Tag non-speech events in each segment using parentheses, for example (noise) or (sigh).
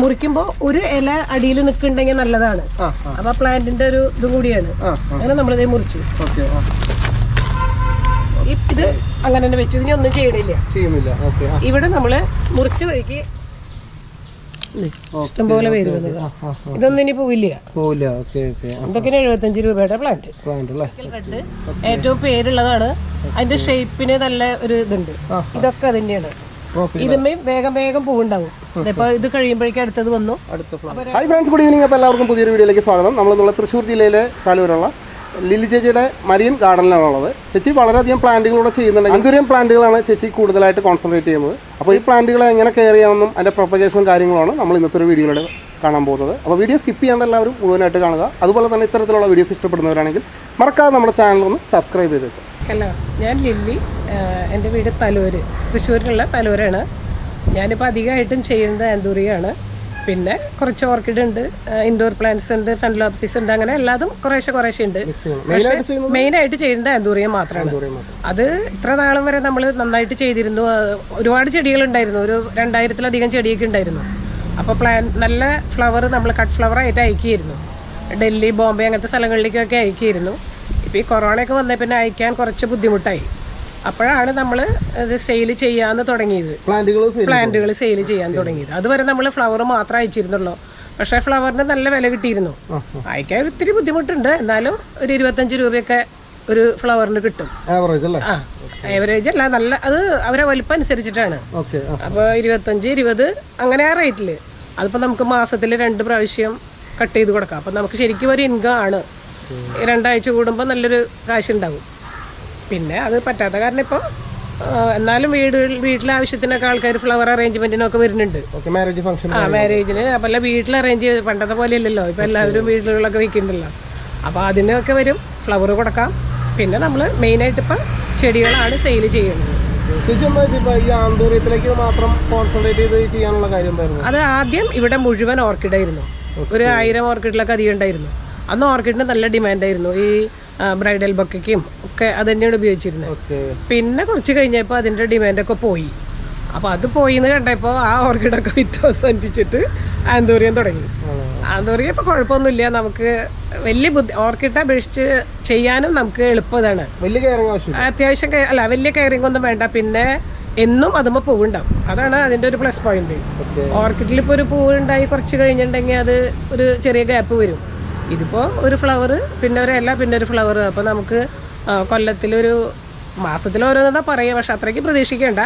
മുറിക്കുമ്പോൾ ഒരു ഇല അടിയിൽ നിൽക്കുന്നുണ്ടെങ്കിൽ നല്ലതാണ്. അപ്പൊ പ്ലാന്റിന്റെ ഒരു ഇതും കൂടിയാണ്. അങ്ങനെ നമ്മളിതേ മുറിച്ചു. ഇത് അങ്ങനെ തന്നെ വെച്ചു. ഇനി ഒന്നും ചെയ്യണില്ല. ചെയ്യുന്നില്ല. ഓക്കെ ഇവിടെ നമ്മൾ മുറിച്ചു വഴിക്ക് ഇഷ്ടംപോലെ പേര് ഇതൊന്നും ഇനി പോവില്ല. പോവില്ല. ഓക്കെ ഓക്കെ ആ. ഇതൊക്കെ എഴുപത്തഞ്ച് രൂപയുടെ പ്ലാന്റ് പ്ലാന്റ് അല്ലേ? റെഡ് ഏറ്റവും പേരുള്ളതാണ്. അതിന്റെ ഷേപ്പിന് നല്ല ഒരു ഇതുണ്ട്. ഇതൊക്കെ അതിന്റെയാണ്. ഇതുമ്മേ വേഗം വേഗം പൂവുണ്ടാവും. ഇപ്പൊ ഇത് കഴിയുമ്പോഴേക്കും അടുത്തത് വന്നു. ഹായ് ഫ്രണ്ട്സ് ഗുഡ് ഈവനിങ് അപ്പോൾ എല്ലാവർക്കും പുതിയൊരു വീഡിയോയിലേക്ക് സ്വാഗതം. നമ്മളിന്നുള്ള നമ്മളെ തൃശ്ശൂർ ജില്ലയിലെ താലൂരുള്ള ലില്ലി ചേച്ചിയുടെ മരിയൻ ഗാർഡനിലാണുള്ളത്. ചേച്ചി വളരെയധികം പ്ലാന്റുകളൂടെ ചെയ്യുന്നുണ്ട് അഞ്ചുരം പ്ലാന്റുകളാണ് ചേച്ചി കൂടുതലായിട്ട് കോൺസെൻട്രേറ്റ് ചെയ്യുന്നത്. അപ്പോൾ ഈ പ്ലാന്റുകളെ എങ്ങനെ കെയർ ചെയ്യാമെന്നും അതിന്റെ പ്രൊപ്പഗേഷനും കാര്യങ്ങളാണ് നമ്മൾ ഇന്നത്തെ ഒരു വീഡിയോയിൽ കാണാൻ പോകുന്നത്. അപ്പോൾ വീഡിയോ സ്കിപ്പ് ചെയ്യാണ്ട് എല്ലാവരും മുഴുവനായിട്ട് കാണുക. അതുപോലെ തന്നെ ഇത്തരത്തിലുള്ള വീഡിയോസ് ഇഷ്ടപ്പെടുന്നവരാണെങ്കിൽ മറക്കാതെ നമ്മുടെ ചാനൽ ഒന്ന് സബ്സ്ക്രൈബ് ചെയ്തേക്കും ഹലോ ഞാൻ ലില്ലി എന്റെ വീട് തലൂര് തൃശ്ശൂരിലുള്ള തലൂരാണ്. ഞാനിപ്പോൾ അധികമായിട്ടും ചെയ്യുന്നത് ആന്തൂറിയാണ്. പിന്നെ കുറച്ച് ഓർക്കിഡ് ഉണ്ട് ഇൻഡോർ പ്ലാന്റ്സ് ഉണ്ട് ഫെൻലോപ്സിസ് ഉണ്ട് അങ്ങനെ എല്ലാതും കുറേശ്ശെ കുറേശ്ശെ ഉണ്ട്. മെയിനായിട്ട് ചെയ്യുന്നത് ചെയ്യുന്നത് ആന്തൂറിയം മാത്രമാണ്. അത് ഇത്ര നാളും വരെ നമ്മൾ നന്നായിട്ട് ചെയ്തിരുന്നു. ഒരുപാട് ചെടികളുണ്ടായിരുന്നു. ഒരു രണ്ടായിരത്തിലധികം ചെടിയൊക്കെ ഉണ്ടായിരുന്നു. അപ്പോൾ പ്ലാൻ നല്ല ഫ്ലവർ നമ്മൾ കട്ട് ഫ്ലവർ ആയിട്ട് അയക്കിയിരുന്നു. ഡൽഹി ബോംബെ അങ്ങനത്തെ സ്ഥലങ്ങളിലേക്കൊക്കെ അയക്കിയിരുന്നു. ഇപ്പോൾ ഈ കൊറോണയൊക്കെ വന്നേ പിന്നെ അയക്കാൻ കുറച്ച് ബുദ്ധിമുട്ടായി. അപ്പോഴാണ് നമ്മൾ ഇത് സെയിൽ ചെയ്യാന്ന് തുടങ്ങിയത്. പ്ലാന്റുകൾ സെയിൽ ചെയ്യാൻ തുടങ്ങിയത്. അതുവരെ നമ്മൾ ഫ്ലവർ മാത്രം അയച്ചിരുന്നുള്ളൂ. പക്ഷേ ഫ്ലവറിന് നല്ല വില കിട്ടിയിരുന്നു. അയക്കാൻ ഒത്തിരി ബുദ്ധിമുട്ടുണ്ട്. എന്നാലും ഒരു ഇരുപത്തഞ്ച് രൂപയൊക്കെ ഒരു ഫ്ലവറിന് കിട്ടും. ആവറേജ് ആ ആവറേജ് അല്ല നല്ല അത് അവരെ വലിപ്പം അനുസരിച്ചിട്ടാണ്. അപ്പോൾ ഇരുപത്തഞ്ച് ഇരുപത് അങ്ങനെ ആ റേറ്റിൽ അതിപ്പോൾ നമുക്ക് മാസത്തിൽ രണ്ട് പ്രാവശ്യം കട്ട് ചെയ്ത് കൊടുക്കാം. അപ്പം നമുക്ക് ശരിക്കും ഒരു ഇൻകം ആണ്. രണ്ടാഴ്ച കൂടുമ്പോൾ നല്ലൊരു കാശുണ്ടാവും. പിന്നെ അത് പറ്റാത്ത കാരണം ഇപ്പോൾ എന്നാലും വീട് വീട്ടിലെ ആവശ്യത്തിനൊക്കെ ആൾക്കാർ ഫ്ലവർ അറേഞ്ച്മെന്റിനൊക്കെ വരുന്നുണ്ട്. മാരേജ് ഫംഗ്ഷൻ ആ മാരേജിന് അപ്പം എല്ലാം വീട്ടിൽ അറേഞ്ച് ചെയ്ത് പണ്ടത്തെ പോലെയല്ലല്ലോ. ഇപ്പം എല്ലാവരും വീടുകളിലൊക്കെ വെക്കുന്നുണ്ടല്ലോ. അപ്പോൾ അതിനൊക്കെ വരും. ഫ്ലവർ കൊടുക്കാം. പിന്നെ നമ്മൾ മെയിനായിട്ട് ഇപ്പം ചെടികളാണ് സെയിൽ ചെയ്യുന്നത്. മാത്രം കോൺസെൻട്രേറ്റ് ചെയ്ത് ചെയ്യാനുള്ള കാര്യം അത് ആദ്യം ഇവിടെ മുഴുവൻ ഓർക്കിഡായിരുന്നു ഒരു ആയിരം ഓർക്കിഡിലൊക്കെ അധികം ഉണ്ടായിരുന്നു. അന്ന് ഓർക്കിഡിന് നല്ല ഡിമാൻഡായിരുന്നു ഈ ബ്രൈഡൽ ബൊക്കയ്ക്കും ഒക്കെ അത് തന്നെയാണ് ഉപയോഗിച്ചിരുന്നത്. പിന്നെ കുറച്ച് കഴിഞ്ഞപ്പോൾ അതിന്റെ ഡിമാൻഡൊക്കെ പോയി. അപ്പോൾ അത് പോയി എന്ന് കണ്ടപ്പോൾ ആ ഓർക്കിഡൊക്കെ വിറ്റ് അവസാനിപ്പിച്ചിട്ട് ആന്തൂറിയം തുടങ്ങി. ആന്തൂറിയം ഇപ്പോൾ കുഴപ്പമൊന്നുമില്ല. നമുക്ക് വലിയ ബുദ്ധി ഓർക്കിഡ് അപേക്ഷിച്ച് ചെയ്യാനും നമുക്ക് എളുപ്പതാണ് കയറിങ് അത്യാവശ്യം അല്ല വലിയ കെയറിംഗ് ഒന്നും വേണ്ട. പിന്നെ എന്നും അതുമ്പോൾ പൂവുണ്ടാവും. അതാണ് അതിന്റെ ഒരു പ്ലസ് പോയിന്റ് ഓർക്കിഡിൽ ഇപ്പോൾ ഒരു പൂവുണ്ടായി കുറച്ച് കഴിഞ്ഞിട്ടുണ്ടെങ്കിൽ അത് ഒരു ചെറിയ ഗ്യാപ്പ് വരും. ഇതിപ്പോൾ ഒരു ഫ്ലവർ പിന്നെ ഒരു ഇല പിന്നെ ഒരു ഫ്ലവർ അപ്പോൾ നമുക്ക് കൊല്ലത്തിലൊരു മാസത്തിൽ ഓരോന്നാ പറയുക. പക്ഷെ അത്രയ്ക്ക് പ്രതീക്ഷിക്കേണ്ട.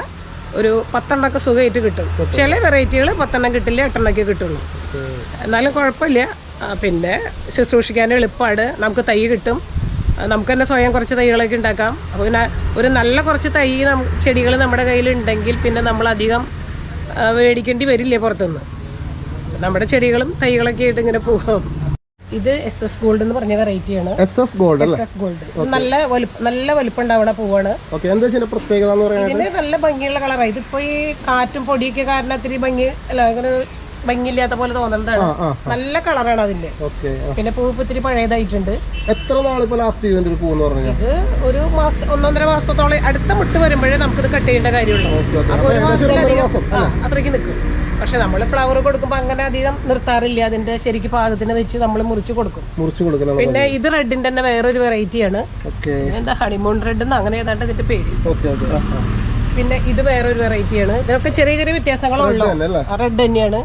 ഒരു പത്തെണ്ണമൊക്കെ സുഖമായിട്ട് കിട്ടും. ചില വെറൈറ്റികൾ പത്തെണ്ണം കിട്ടില്ല എട്ടെണ്ണമൊക്കെ കിട്ടുള്ളൂ. എന്നാലും കുഴപ്പമില്ല. പിന്നെ ശുശ്രൂഷിക്കാൻ എളുപ്പമാണ് നമുക്ക് തൈ കിട്ടും. നമുക്ക് തന്നെ സ്വയം കുറച്ച് തൈകളൊക്കെ ഉണ്ടാക്കാം. അപ്പോൾ പിന്നെ ഒരു നല്ല കുറച്ച് തൈ ചെടികൾ നമ്മുടെ കയ്യിലുണ്ടെങ്കിൽ പിന്നെ നമ്മൾ അധികം മേടിക്കേണ്ടി വരില്ലേ പുറത്തുനിന്ന്? നമ്മുടെ ചെടികളും തൈകളൊക്കെ ആയിട്ട് ഇങ്ങനെ പോകും. ഇത് എസ് എസ് ഗോൾഡ് എന്ന് പറഞ്ഞ വെറൈറ്റിയാണ് S S gold S S gold നല്ല വലുപ്പം നല്ല വലുപ്പം ഉണ്ടാവണ പൂവാണ്. പ്രത്യേകത എന്ന് ഇതിന് നല്ല ഭംഗിയുള്ള കളറാണ് ഇതിപ്പോ ഈ കാറ്റും പൊടിയൊക്കെ കാരണം ഇത്തിരി ഭംഗി അല്ല അങ്ങനെ ഭംഗിയില്ലാത്ത പോലെ തോന്നുന്നതാണ് നല്ല കളറാണ് അതിന്റെ. ഓക്കെ പിന്നെ പൂ ഇപ്പൊ ഇത്തിരി പഴയതായിട്ടുണ്ട്. എത്ര നാളിപ്പോ ലാസ്റ്റ് ഒരു പൂന്ന് പറഞ്ഞാൽ ഇത് ഒരു മാസം ഒന്നൊന്നര മാസത്തോളം അടുത്ത മുട്ട് വരുമ്പോഴേ നമുക്കിത് കട്ട് ചെയ്യേണ്ട കാര്യമുള്ളൂ. അത്രയ്ക്ക് നിൽക്കും. പക്ഷെ നമ്മൾ ഫ്ലവർ കൊടുക്കുമ്പോൾ അങ്ങനെ അധികം നിർത്താറില്ല. അതിന്റെ ശരിക്ക് പാകത്തിന് വെച്ച് നമ്മൾ മുറിച്ച് കൊടുക്കും. മുറിച്ച് കൊടുക്കണം പിന്നെ ഇത് റെഡിന്റെ തന്നെ വേറൊരു വെറൈറ്റിയാണ് എന്താ ഹണിമൂൺ റെഡ് എന്ന് അങ്ങനെ ഏതാണ്ട് ഇതിന്റെ പേര്. പിന്നെ ഇത് വേറൊരു വെറൈറ്റിയാണ് ഇതിനൊക്കെ ചെറിയ ചെറിയ വ്യത്യാസങ്ങളുള്ളൂ അല്ലേ? റെഡ് തന്നെയാണ്.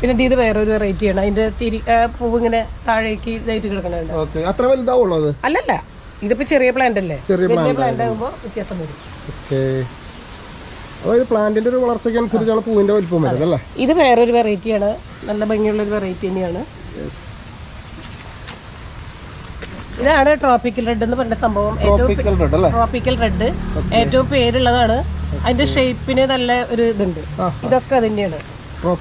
പിന്നെ ഇത് വേറൊരു വെറൈറ്റിയാണ് അതിന്റെ തിരി പൂവ് ഇങ്ങനെ താഴേക്ക് ഇതായിട്ട് കിടക്കണുണ്ട്. അത്ര വലുതാവുള്ളൂ അല്ലല്ല. ഇതിപ്പോ ചെറിയ പ്ലാന്റ് അല്ലേ? ചെറിയ പ്ലാന്റ് ആകുമ്പോൾ വ്യത്യാസം വരും. അതായത് പ്ലാന്റിന്റെ ഒരു വളർച്ചയ്ക്ക് അനുസരിച്ചാണ് പൂവിന്റെ വലിപ്പം വരുന്നത് അല്ലേ? ഇത് വേറൊരു വെറൈറ്റിയാണ് നല്ല ഭംഗിയുള്ള ഒരു വെറൈറ്റി തന്നെയാണ്. ഇതാണ് ട്രോപ്പിക്കൽ റെഡ് എന്ന് പറഞ്ഞ സംഭവം. ട്രോപ്പിക്കൽ റെഡ് അല്ലേ? ട്രോപ്പിക്കൽ റെഡ് ഏറ്റവും പേരുള്ളതാണ്. അതിന്റെ ഷേപ്പിന് നല്ല ഒരു ഇതുണ്ട്. ഇതൊക്കെ അതിന്റെയാണ്.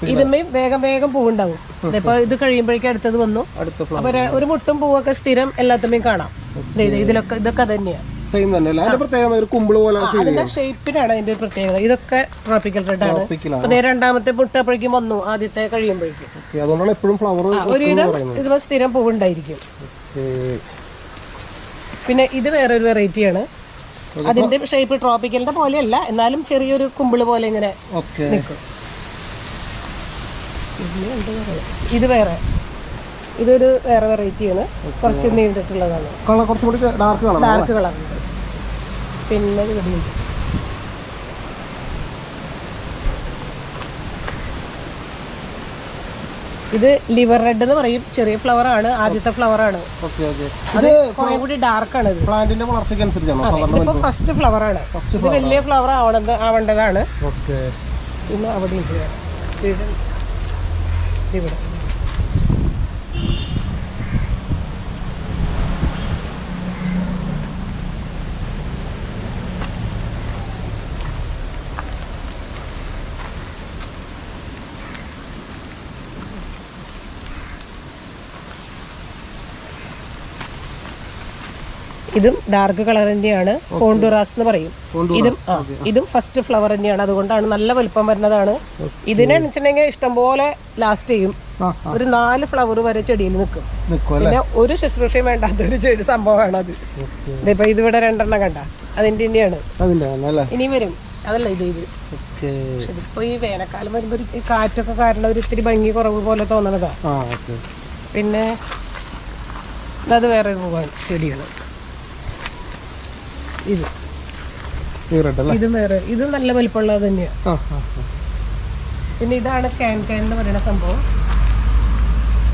ഇതുമ്മേ വേഗം വേഗം പൂവുണ്ടാവും. ഇതിപ്പോ ഇത് കഴിയുമ്പോഴേക്കും അടുത്തത് വന്നു. അപ്പൊ ഒരു- മുട്ടും പൂവൊക്കെ സ്ഥിരം എല്ലാത്തുമ്മേയും കാണാം. ഇതിലൊക്കെ ഇതൊക്കെ അതന്നെയാണ് തന്നെയാണ് സെയിം തന്നെ അല്ലേ? അതിന്റെ പ്രത്യേകത ഒരു കുമ്പിൾ പോലെ അതിന്റെ ഷേപ്പിനാണ് അതിന്റെ പ്രത്യേകത. ഇതൊക്കെ ട്രോപ്പിക്കൽ റെഡ് ആണ്. രണ്ടാമത്തെ മുട്ടപ്പോഴേക്കും വന്നു. ആദ്യത്തെ കഴിയുമ്പോഴേക്കും. ഓക്കേ അതുകൊണ്ടാണ് എപ്പോഴും ഫ്ലവർ ഒരു ഇതിന് സ്ഥിരം പൂവുണ്ടായിരിക്കും. പിന്നെ ഇത് വേറൊരു വെറൈറ്റിയാണ് അതിന്റെ ഷേപ്പ് ട്രോപ്പിക്കലിന്റെ പോലെയല്ല. എന്നാലും ചെറിയൊരു കുമ്പിൾ പോലെ ഇങ്ങനെ ഓക്കേ നിൽക്കും? ഇത് വേറെ. ഇതൊരു വേറെ വെറൈറ്റിയാണ് കുറച്ച് നീണ്ടിട്ടുള്ളതാണ്. കളർ ഡാർക്ക് കളർ ഡാർക്ക് കളറുണ്ട് പിന്നെ ഇത് ഇത് ലിവർ റെഡ് എന്ന് പറയും. ചെറിയ ഫ്ലവർ ആണ്. ആദ്യത്തെ ഫ്ലവർ ആണ്. അത് കുറെ കൂടി ഡാർക്ക് ആണ് ഇത്. പ്ലാന്റിന്റെ വളർച്ചയ്ക്ക് അനുസരിച്ചാണോ ഫസ്റ്റ് ഫ്ലവർ ആണ്. ഇത് വലിയ ഫ്ലവർ ആവണത് ആവേണ്ടതാണ്. പിന്നെ അവിടെ. ഇവിടെ. ഇതും ഡാർക്ക് കളർ തന്നെയാണ്. കോണ്ടുറാസ് എന്ന് പറയും. ഇതും ആ, ഇതും ഫസ്റ്റ് ഫ്ലവർ തന്നെയാണ്. അതുകൊണ്ടാണ് നല്ല വലിപ്പം വരുന്നതാണ്. ഇതിനെ വെച്ചിട്ടുണ്ടെങ്കിൽ ഇഷ്ടംപോലെ ലാസ്റ്റ് ചെയ്യും. ഒരു നാല് ഫ്ലവർ വരെ ചെടിയിൽ നിൽക്കും. പിന്നെ ഒരു ശുശ്രൂഷയും വേണ്ടാത്ത ഒരു ചെടി സംഭവമാണ് അത്. ഇതിപ്പോ ഇതിവിടെ രണ്ടെണ്ണം കണ്ട. അതിന്റെ തന്നെയാണ്. ഇനി വരും. അതല്ല ഇത് ഇത്. ഇപ്പൊ ഇതിപ്പോ ഈ വേനൽക്കാലം വരുമ്പോ ഈ കാറ്റൊക്കെ കാരണം ഒരു ഇത്തിരി ഭംഗി കുറവ് പോലെ തോന്നണതാ. പിന്നെ അത് വേറെ പൂവാണ് ചെടിയാണ്. ഇത്. ഈ റെഡ് അല്ലേ ഇതും വേറെ. ഇതും നല്ല വലിപ്പമുള്ളത് തന്നെയാണ് ആ ആ പിന്നെ ഇതാണ് ക്യാൻ ക്യാൻ എന്ന് പറയുന്ന സംഭവം.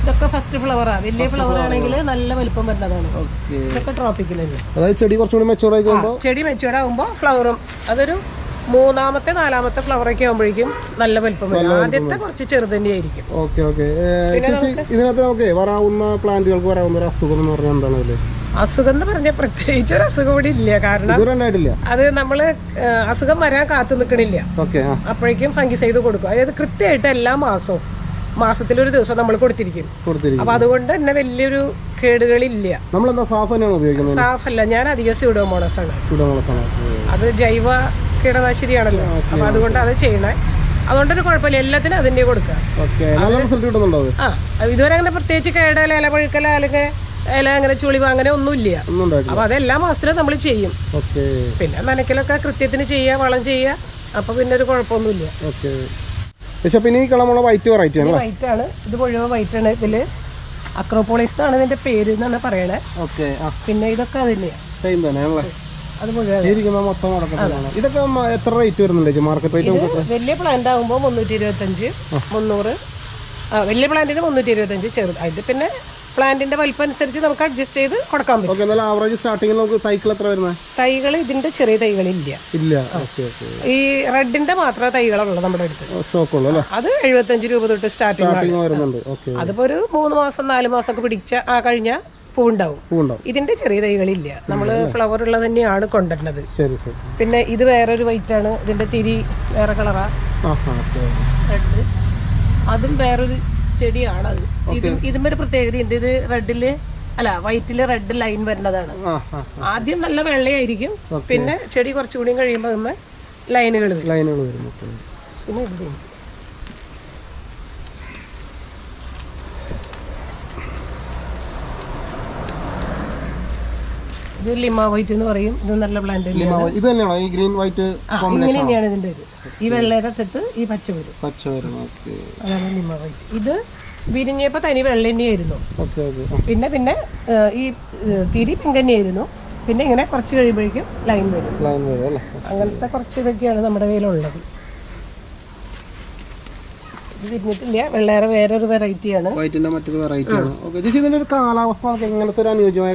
ഇതൊക്കെ ഫസ്റ്റ് ഫ്ലവറാ വലിയ ഫ്ലവർ ആണെങ്കിൽ നല്ല വലിപ്പം വരുന്നതാണ്. ഇതൊക്കെ ട്രോപ്പിക്കലല്ലേ അതായത് ചെടി കുറച്ചുകൂടി മെച്ചൂർ ആയി ചെടി മെച്ചുവേർഡ് ആകുമ്പോൾ ഫ്ലവറും അതൊരു മൂന്നാമത്തെ നാലാമത്തെ ഫ്ലവറൊക്കെ ആകുമ്പോഴേക്കും നല്ല വലിപ്പം വരും. ആദ്യത്തെ കുറച്ച് ചെറുതന്നെയായിരിക്കും ഓക്കെ ഓക്കെ ഇതിനകത്ത് നമുക്ക് വരാവുന്ന പ്ലാന്റുകൾക്ക് വരാവുന്ന ഒരു അസുഖം എന്ന് പറഞ്ഞാൽ എന്താണ് അസുഖം എന്ന് പറഞ്ഞാൽ പ്രത്യേകിച്ച് ഒരു അസുഖം ഇവിടെ ഇല്ല. കാരണം അത് നമ്മൾ അസുഖം വരാൻ കാത്തു നിൽക്കണില്ല അപ്പോഴേക്കും ഫംഗിസൈഡ് കൊടുക്കും. അതായത് കൃത്യമായിട്ട് എല്ലാ മാസവും മാസത്തിൽ ഒരു ദിവസം നമ്മൾ കൊടുത്തിരിക്കും. അപ്പൊ അതുകൊണ്ട് തന്നെ വലിയൊരു കേടുകളില്ല. സാഫ് സാഫല്ല. ഞാൻ അധികം സ്യൂഡോമോണസ് ആണ്. അത് ജൈവ കീടനാശിനിയാണല്ലോ. അപ്പൊ അതുകൊണ്ട് അത് ചെയ്യണേ. അതുകൊണ്ടൊരു കുഴപ്പമില്ല. എല്ലാത്തിനും അതിന്റെ കൊടുക്കുക. ഇതുവരെ അങ്ങനെ പ്രത്യേകിച്ച് കേടല ഇല പഴുക്കല അല്ലെങ്കിൽ ഇല അങ്ങനെ ചുളിവ് അങ്ങനെ ഒന്നുമില്ല. അപ്പൊ അതെല്ലാ മാസത്തിലും നമ്മൾ ചെയ്യും. പിന്നെ നനയ്ക്കലൊക്കെ കൃത്യത്തിന് ചെയ്യുക വളം ചെയ്യുക അപ്പൊ പിന്നെ ഒരു കുഴപ്പമൊന്നുമില്ല. പിന്നെ ഈ കളമുള്ള വൈറ്റ് വെറൈറ്റി ആണ് വൈറ്റ് ആണ്. ഇത് മുഴുവൻ വൈറ്റ് ആണ്. ഇതിൽ അക്രോപോളിസ് ആണ് ഇതിന്റെ പേര് എന്നാണ് പറയണേ. ഓക്കെ. പിന്നെ ഇതൊക്കെ അതിന്റെ സെയിം തന്നെ ആണല്ലേ അത് മുഴുവൻ ഇതൊക്കെ എത്ര റേറ്റ് വരുന്നുണ്ട് മാർക്കറ്റ് റേറ്റ് വലിയ പ്ലാന്റ് ആകുമ്പോൾ മുന്നൂറ്റി ഇരുപത്തഞ്ച് മുന്നൂറ്. വലിയ പ്ലാന്റിന് മുന്നൂറ്റി ഇരുപത്തഞ്ച് ചെറുത്. അത് പിന്നെ പ്ലാന്റിന്റെ വലിപ്പം അനുസരിച്ച് നമുക്ക് അഡ്ജസ്റ്റ് ചെയ്ത് കൊടുക്കാൻ പറ്റും. ആവറേജ് സ്റ്റാർട്ടിംഗ് നമുക്ക് തൈകൾ എത്ര വരുന്നത് തൈകൾ ഇതിന്റെ ചെറിയ തൈകൾ ഇല്ല. ഇല്ല ഈ റെഡിന്റെ മാത്രമേ തൈകളുള്ളൂ നമ്മുടെ അടുത്ത്. ഉള്ളു അത് എഴുപത്തഞ്ച് രൂപ തൊട്ട് സ്റ്റാർട്ടിംഗ് വരുന്നുണ്ട്. അതിപ്പോ ഒരു മൂന്ന് മാസം നാല് മാസം ഒക്കെ പിടിച്ച ആ കഴിഞ്ഞ പൂവുണ്ടാവും. ഇതിന്റെ ചെറിയ തൈകളില്ല. നമ്മൾ ഫ്ലവർ ഉള്ളത് തന്നെയാണ് കൊണ്ടുവരുന്നത്. പിന്നെ ഇത് വേറൊരു വൈറ്റ് ആണ്. ഇതിന്റെ തിരി വേറെ കളറാ റെഡ് അതും വേറൊരു ചെടിയാണ് അത് ഇത് ഇതും ഒരു പ്രത്യേകതയുണ്ട് ഇത് റെഡിൽ അല്ല വൈറ്റിൽ റെഡ് ലൈൻ വരുന്നതാണ്. ആദ്യം നല്ല വെള്ളയായിരിക്കും. പിന്നെ ചെടി കുറച്ചുകൂടി കഴിയുമ്പോൾ അതുമ്മേ ലൈനുകൾ ലൈനുകൾ വരും. പിന്നെ ഇത് ഇത് ലിമ വൈറ്റ് എന്ന് പറയും. ഇത് നല്ല പ്ലാന്റ് ഇത് തന്നെയാണോ? ഈ ഗ്രീൻ വൈറ്റ് ഇങ്ങനെ തന്നെയാണ് ഇതിന്റെ ഇത്. ഈ വെള്ളയുടെ അടുത്ത് ഈ പച്ച വരും. പച്ച വരും അതാണ് വൈറ്റ്. ഇത് വിരിഞ്ഞപ്പോ തനി വെള്ള തന്നെയായിരുന്നു പിന്നെ പിന്നെ ഈ തിരി പിങ്ക് തന്നെയായിരുന്നു പിന്നെ ഇങ്ങനെ കുറച്ച് കഴിയുമ്പോഴേക്കും ലൈൻ വരും. ലൈൻ വരും അങ്ങനത്തെ കുറച്ച് ഇതൊക്കെയാണ് നമ്മുടെ കയ്യിലുള്ളത്. ഇത് വിരിഞ്ഞിട്ടില്ല വെള്ളേറെ വേറൊരു വെറൈറ്റിയാണ് വൈറ്റിന്റെ മറ്റൊരു വെറൈറ്റി ആണ്. ഓക്കെ ചേച്ചി ഇതിന്റെ ഒരു കാലാവസ്ഥ എങ്ങനത്തെ ഒരു അനുയോജ്യമായ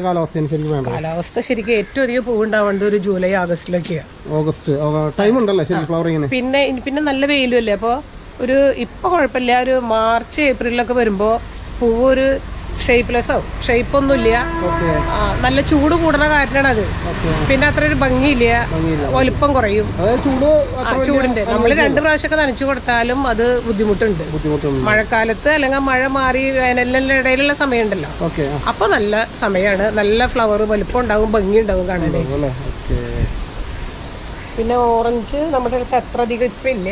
ശരിക്കും ഏറ്റവും അധികം പൂവുണ്ടാവേണ്ട ഒരു ജൂലൈ ആഗസ്റ്റിലൊക്കെയാണ് ഓഗസ്റ്റ് ടൈം ഉണ്ടല്ലേ ശരി ഫ്ലവറിങ്ങിന് പിന്നെ പിന്നെ നല്ല വെയിലും അല്ലേ? അപ്പോൾ ഒരു ഇപ്പോൾ കുഴപ്പമില്ല. ഒരു മാർച്ച് ഏപ്രിലൊക്കെ വരുമ്പോൾ പൂവ് ഒരു ഷേപ്പ്ലെസ് ആവും ഷേപ്പൊന്നുമില്ല നല്ല ചൂട് കൂടുന്ന കാരണമാണ് അത് പിന്നെ അത്ര ഒരു ഭംഗിയില്ല വലുപ്പം കുറയും. ചൂടിന്റെ നമ്മൾ രണ്ട് പ്രാവശ്യമൊക്കെ നനച്ചു കൊടുത്താലും അത് ബുദ്ധിമുട്ടുണ്ട്. മഴക്കാലത്ത് അല്ലെങ്കിൽ മഴ മാറി വേനലിന്റെ ഇടയിലുള്ള സമയമുണ്ടല്ലോ. അപ്പൊ നല്ല സമയമാണ് നല്ല ഫ്ലവർ വലുപ്പം ഉണ്ടാവും ഭംഗി ഉണ്ടാവും കാണാൻ. പിന്നെ ഓറഞ്ച് നമ്മുടെ അടുത്ത് അത്ര അധികം ഇപ്പം ഇല്ല.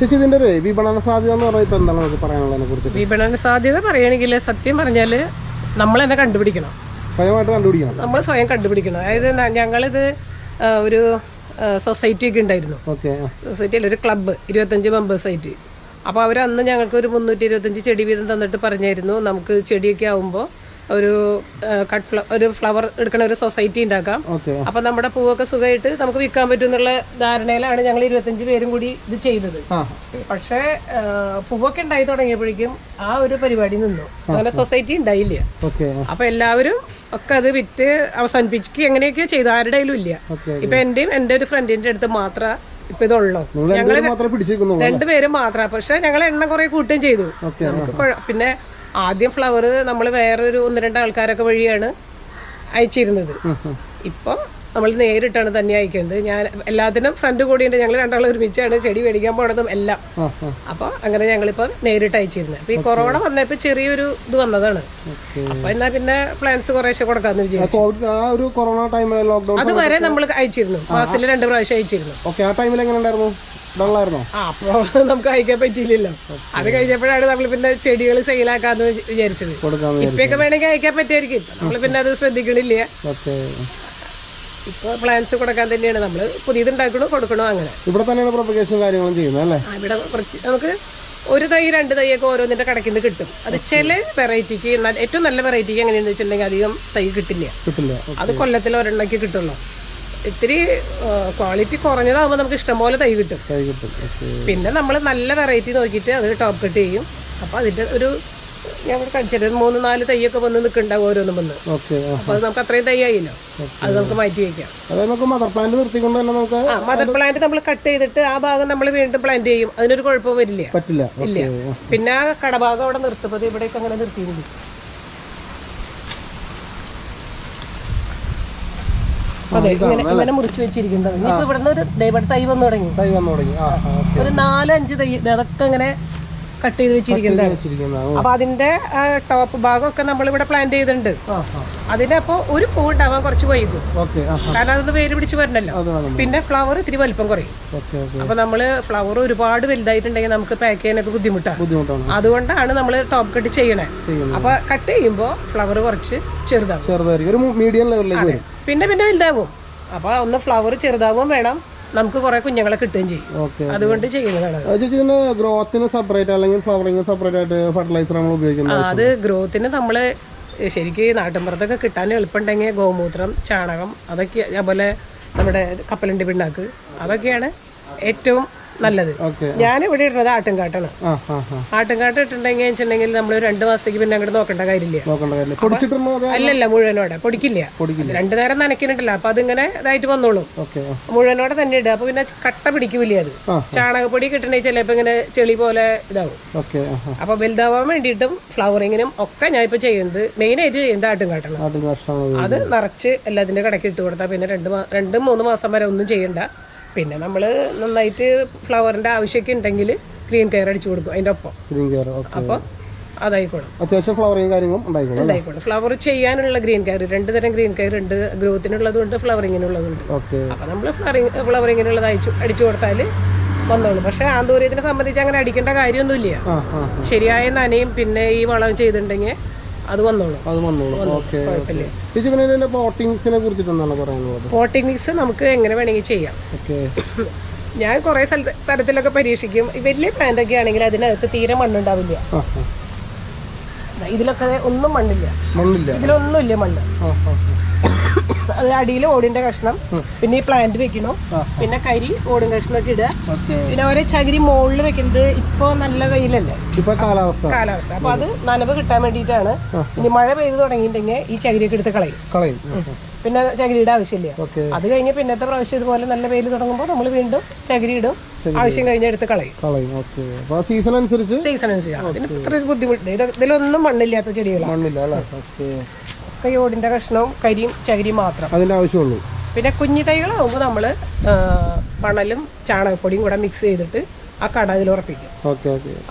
ചേച്ചി ഇതിന്റെ ഒരു വിപണന സാധ്യത എന്ന് പറഞ്ഞാൽ ഇപ്പൊ എന്താണ് നമുക്ക് പറയാനുള്ളതിനെ കുറിച്ച്? വിപണന സാധ്യത പറയുകയാണെങ്കിൽ സത്യം പറഞ്ഞാൽ നമ്മൾ തന്നെ കണ്ടുപിടിക്കണം. സ്വയമായിട്ട് കണ്ടുപിടിക്കണം. നമ്മൾ സ്വയം കണ്ടുപിടിക്കണം. അതായത് ഞങ്ങളിത് ഒരു സൊസൈറ്റി ഒക്കെ ഉണ്ടായിരുന്നു. സൊസൈറ്റി സൊസൈറ്റിയിൽ ഒരു ക്ലബ്ബ് ഇരുപത്തഞ്ച് മെമ്പേഴ്സ് ആയിട്ട്. അപ്പോൾ അവർ അന്ന് ഞങ്ങൾക്ക് ഒരു മുന്നൂറ്റി ഇരുപത്തഞ്ച് ചെടി വീതം തന്നിട്ട് പറഞ്ഞായിരുന്നു. നമുക്ക് ചെടിയൊക്കെ ആവുമ്പോൾ ഒരു കട്ട് ഒരു ഫ്ലവർ എടുക്കണ ഒരു സൊസൈറ്റി ഉണ്ടാക്കാം. അപ്പൊ നമ്മുടെ പൂവൊക്കെ സുഖമായിട്ട് നമുക്ക് വിൽക്കാൻ പറ്റും എന്നുള്ള ധാരണയിലാണ് ഞങ്ങൾ ഇരുപത്തഞ്ച് പേരും കൂടി ഇത് ചെയ്തത്. പക്ഷെ പൂവൊക്കെ ഉണ്ടായി തുടങ്ങിയപ്പോഴേക്കും ആ ഒരു പരിപാടി നിന്നു. അങ്ങനെ സൊസൈറ്റി ഉണ്ടായില്ല. അപ്പൊ എല്ലാവരും ഒക്കെ അത് വിറ്റ് അവസാനിപ്പിക്കുക എങ്ങനെയൊക്കെയോ ചെയ്തു ആരുടെ ഇല്ല. ഇപ്പൊ എന്റെയും എന്റെ ഒരു ഫ്രണ്ടിന്റെ അടുത്ത് മാത്രം ഇപ്പൊ ഇതുള്ളൂ. ഞങ്ങൾ രണ്ടുപേരും മാത്രം പക്ഷെ ഞങ്ങൾ എണ്ണം കുറെ കൂട്ടുകയും ചെയ്തു. നമുക്ക് പിന്നെ ആദ്യം ഫ്ലവർ നമ്മൾ വേറൊരു ഒന്ന് രണ്ട് ആൾക്കാരൊക്കെ വഴിയാണ് അയച്ചിരുന്നത്. ഇപ്പോൾ നമ്മൾ നേരിട്ടാണ് തന്നെ അയക്കുന്നത്. ഞാൻ എല്ലാത്തിനും ഫ്രണ്ട് കൂടിയുണ്ട്. ഞങ്ങൾ രണ്ടാളും ഒരുമിച്ചാണ് ചെടി മേടിക്കാൻ പോണതും എല്ലാം. അപ്പോൾ അങ്ങനെ ഞങ്ങളിപ്പോൾ നേരിട്ട് അയച്ചിരുന്നത്. അപ്പോൾ ഈ കൊറോണ വന്നപ്പോൾ ചെറിയൊരു ഇത് വന്നതാണ്. അപ്പോൾ എന്നാൽ പിന്നെ പ്ലാൻസ് കുറേശ്ശെ കൊടുക്കാമെന്ന് വിചാരിച്ചു. അതുവരെ നമ്മൾ അയച്ചിരുന്നു. മാസത്തിൽ രണ്ട് പ്രാവശ്യം അയച്ചിരുന്നു. ആ ടൈമിൽ എങ്ങനെ ഉണ്ടായിരുന്നു? ഡള്ളായിരുന്നോ ആ അപ്പോൾ നമുക്ക് അയക്കാൻ പറ്റിയില്ലല്ലോ. അത് കഴിഞ്ഞപ്പോഴാണ് നമ്മൾ പിന്നെ ചെടികൾ സെയിലാക്കാന്ന് വിചാരിച്ചത്. ഇപ്പൊക്കെ വേണമെങ്കിൽ അയക്കാൻ പറ്റുമായിരിക്കും. നമ്മൾ പിന്നെ അത് ശ്രദ്ധിക്കണില്ല. ഇപ്പൊ പ്ലാന്റ്സ് കൊടുക്കാൻ തന്നെയാണ്. നമ്മൾ പുതിയത് ഉണ്ടാക്കണോ കൊടുക്കണോ അങ്ങനെ. ഇവിടെ തന്നെയാണ് പ്രൊപ്പഗേഷൻ കാര്യങ്ങളും ചെയ്യുന്നത് അല്ലേ? ഇവിടെ കുറച്ച് നമുക്ക് ഒരു തൈ രണ്ട് തൈയൊക്കെ ഓരോന്നിന്റെ കടക്കിൽ നിന്ന് കിട്ടും. അത് ചില വെറൈറ്റിക്ക് ഏറ്റവും നല്ല വെറൈറ്റിക്ക് എങ്ങനെയാണെന്ന് വെച്ചിട്ടുണ്ടെങ്കിൽ അധികം തൈ കിട്ടില്ല. കിട്ടില്ല. അത് കൊല്ലത്തിൽ ഒരെണ്ണക്ക് കിട്ടുള്ളൂ. ഇത്തിരി ക്വാളിറ്റി കുറഞ്ഞതാകുമ്പോൾ നമുക്ക് ഇഷ്ടംപോലെ തൈ കിട്ടും. തൈ കിട്ടും. പിന്നെ നമ്മൾ നല്ല വെറൈറ്റി നോക്കിയിട്ട് അത് ടോപ്പ് കട്ട് ചെയ്യും. അപ്പോൾ അതിന്റെ ഒരു കാണിച്ചിട്ട് ഒരു മൂന്ന് നാല് തൈയൊക്കെ വന്ന് നിൽക്കുന്നുണ്ടാവും ഓരോന്നും വന്ന്. അപ്പോൾ അത് നമുക്ക് അത്രയും തൈ ആയില്ലോ അത് നമുക്ക് മാറ്റി വയ്ക്കാം നമുക്ക് മദർ പ്ലാന്റ് നിർത്തിക്കൊണ്ട് തന്നെ നമുക്ക് ആ മദർ പ്ലാന്റ് നമ്മൾ കട്ട് ചെയ്തിട്ട് ആ ഭാഗം നമ്മൾ വീണ്ടും പ്ലാന്റ് ചെയ്യും. അതിനൊരു കുഴപ്പവും വരില്ല. പറ്റില്ല. ഇല്ല. പിന്നെ ആ കടഭാഗം അവിടെ നിർത്തുമ്പോൾ ഇവിടേക്ക് അങ്ങനെ നിർത്തിയിരുന്നു അതെ ഇങ്ങനെ ഇങ്ങനെ മുറിച്ച് വെച്ചിരിക്കുന്നത് ഇനിയിപ്പോ ഇവിടുന്ന് ഒരു ദൈവ തൈ വന്നു തുടങ്ങി. തൈ വന്നു തുടങ്ങി. ഒരു നാലഞ്ച് തൈ അതൊക്കെ ഇങ്ങനെ കട്ട് ചെയ്ത് വെച്ചിരിക്കുന്നത് വെച്ചിരിക്കുന്ന അപ്പൊ അതിന്റെ ടോപ്പ് ഭാഗം ഒക്കെ നമ്മൾ ഇവിടെ പ്ലാന്റ് ചെയ്തിട്ടുണ്ട് അതിന്റെ അപ്പൊ ഒരു പൂ ഉണ്ടാവാൻ കുറച്ച് വൈകും. കാരണം അതൊന്ന് വേര് പിടിച്ച് വരണല്ലോ. പിന്നെ ഫ്ലവർ ഇത്തിരി വലുപ്പം കുറയും. അപ്പൊ നമ്മൾ ഫ്ലവർ ഒരുപാട് വലുതായിട്ടുണ്ടെങ്കിൽ നമുക്ക് പാക്ക് ചെയ്യാനൊക്കെ ബുദ്ധിമുട്ടാണ്. അതുകൊണ്ടാണ് നമ്മൾ ടോപ്പ് കട്ട് ചെയ്യണേ. അപ്പൊ കട്ട് ചെയ്യുമ്പോൾ ഫ്ലവർ കുറച്ച് ചെറുതാവും. മീഡിയം ലെവലിലേക്ക് പിന്നെ പിന്നെ വലുതാവും. അപ്പൊ ഒന്ന് ഫ്ലവർ ചെറുതാവും വേണം. നമുക്ക് കുറെ കുഞ്ഞുങ്ങളെ കിട്ടുകയും ചെയ്യും. അതുകൊണ്ട് ചെയ്യുന്നതാണ്. ഗ്രോത്തിന് സെപ്പറേറ്റ് അല്ലെങ്കിൽ ഫ്ലവറിംഗ് സെപ്പറേറ്റ് ആയിട്ട് ഫെർട്ടിലൈസർ നമ്മൾ ഉപയോഗിക്കുന്നത് അത് ഗ്രോത്തിന് നമ്മൾ ശരിക്ക് നാട്ടിൻപുറത്തൊക്കെ കിട്ടാൻ എളുപ്പമുണ്ടെങ്കിൽ ഗോമൂത്രം ചാണകം അതൊക്കെ അതുപോലെ നമ്മുടെ കപ്പലണ്ടി പിണ്ണാക്ക് അതൊക്കെയാണ് ഏറ്റവും നല്ലത്. ഞാൻ ഇവിടെ ഇടുന്നത് ആട്ടുംകാട്ടാണ്. ആട്ടുംകാട്ട് ഇട്ടുണ്ടെങ്കിൽ വെച്ചിട്ടുണ്ടെങ്കിൽ നമ്മൾ രണ്ട് മാസത്തേക്ക് പിന്നെ അങ്ങോട്ട് നോക്കേണ്ട കാര്യമില്ല. അല്ലല്ല മുഴുവനോടെ. പൊടിക്കില്ല. രണ്ടു നേരം നനയ്ക്കുന്നുണ്ടല്ലോ. അപ്പൊ അതിങ്ങനെ ഇതായിട്ട് വന്നോളും. മുഴുവനോടെ തന്നെ ഇടുക. അപ്പൊ പിന്നെ കട്ട പിടിക്കൂല അത്. ചാണകപ്പൊടി കിട്ടണമെങ്കിൽ ചിലപ്പോ ഇങ്ങനെ ചെളി പോലെ ഇതാവും. അപ്പൊ വലുതാവാൻ വേണ്ടിയിട്ടും ഫ്ലവറിങ്ങിനും ഒക്കെ ഞാൻ ഇപ്പൊ ചെയ്യുന്നത്. മെയിൻ ആയിട്ട് ചെയ്യുന്നത് ആട്ടും കാട്ടണം ആട്ടും കഷ്ണമാണ് അത് നിറച്ച് എല്ലാത്തിന്റെ കടക്കിട്ട് ഇട്ട് കൊടുത്താൽ പിന്നെ രണ്ട് രണ്ട് മൂന്ന് മാസം വരെ ഒന്നും ചെയ്യണ്ട. പിന്നെ നമ്മൾ നന്നായിട്ട് ഫ്ലവറിന്റെ ആവശ്യമൊക്കെ ഉണ്ടെങ്കിൽ ഗ്രീൻ കെയർ അടിച്ചു കൊടുക്കും അതിന്റെ ഒപ്പം. ഗ്രീൻ കെയർ അപ്പോൾ അതായിക്കോളും. അത്യാവശ്യം ഫ്ലവറിങ് കാര്യങ്ങളും ഉണ്ടായിക്കോളും ഉണ്ടായിക്കോളും. ഫ്ലവർ ചെയ്യാനുള്ള ഗ്രീൻ കെയർ രണ്ട് തരം ഗ്രീൻ കെയർ ഉണ്ട്. ഗ്രോത്തിനുള്ളതുണ്ട് ഫ്ലവറിങ്ങിനുള്ളതുണ്ട് അപ്പോൾ നമ്മൾ ഫ്ലവറിങ് ഫ്ലവറിങ്ങിനുള്ളത് അയച്ചു അടിച്ചു കൊടുത്താൽ വന്നോളൂ. പക്ഷേ ആന്തൂര്യത്തിനെ സംബന്ധിച്ച് അങ്ങനെ അടിക്കേണ്ട കാര്യമൊന്നുമില്ല. ശരിയായ നനയും പിന്നെ ഈ വളം ചെയ്തിട്ടുണ്ടെങ്കിൽ അത് വന്നോളൂ. അത് വന്നോളൂ. ഓക്കെ കുഴപ്പമില്ല. ചേച്ചി പിന്നെ ഇതിന്റെ പോട്ടിങ്സിനെ കുറിച്ചിട്ട് എന്താണ് പറയാനുള്ളത്? പോട്ടിംഗ് മിക്സ് നമുക്ക് എങ്ങനെ വേണമെങ്കിൽ ചെയ്യാം. ഓക്കെ. (coughs) ഞാൻ കുറെ സ്ഥലത്ത് തരത്തിലൊക്കെ പരീക്ഷിക്കും. വലിയ പ്ലാന്റൊക്കെ ആണെങ്കിൽ അതിനകത്ത് തീരെ മണ്ണുണ്ടാവില്ല. ഇതിലൊക്കെ ഒന്നും മണ്ണില്ല. മണ്ണില്ല. ഇതിലൊന്നും ഇല്ല മണ്ണ് അത് അടിയിൽ ഓടിന്റെ കഷ്ണം. പിന്നെ ഈ പ്ലാന്റ് വെക്കണം? പിന്നെ കരി ഓടും കഷ്ണമൊക്കെ ഇടുക. ഓക്കെ. പിന്നെ ഓരോ ചകിരി മുകളിൽ വെക്കുന്നത് ഇപ്പൊ നല്ല വെയിലല്ലേ? ഇപ്പൊ കാലാവസ്ഥ. കാലാവസ്ഥ. അപ്പൊ അത് നനവ് കിട്ടാൻ വേണ്ടിയിട്ടാണ്. ഇനി മഴ പെയ്ത് തുടങ്ങിയിട്ടുണ്ടെങ്കിൽ ഈ ചകിരിയൊക്കെ എടുത്ത് കളയും. കളയും. പിന്നെ ചകിരിയുടെ ആവശ്യമില്ല. അത് കഴിഞ്ഞ് പിന്നത്തെ പ്രാവശ്യം ഇതുപോലെ നല്ല വെയിൽ തുടങ്ങുമ്പോൾ നമ്മൾ വീണ്ടും ചകിരി ഇടും. ആവശ്യം കഴിഞ്ഞ എടുത്ത് കളയും. സീസൺ അനുസരിച്ച്? സീസൺ അനുസരിച്ച്. അതിന് ഇത്ര ഒരു ബുദ്ധിമുട്ട്. ഇതിലൊന്നും മണ്ണില്ലാത്ത ചെടികളാണ്. മണ്ണില്ല ഒക്കെ കഷ്ണവും കരിയും ചകിരിയും മാത്രം. അതിന്റെ ആവശ്യമുള്ളൂ. പിന്നെ കുഞ്ഞു തൈകളാകുമ്പോൾ നമ്മൾ മണലും ചാണകപ്പൊടിയും കൂടെ മിക്സ് ചെയ്തിട്ട് ആ കട അതിൽ ഉറപ്പിക്കും.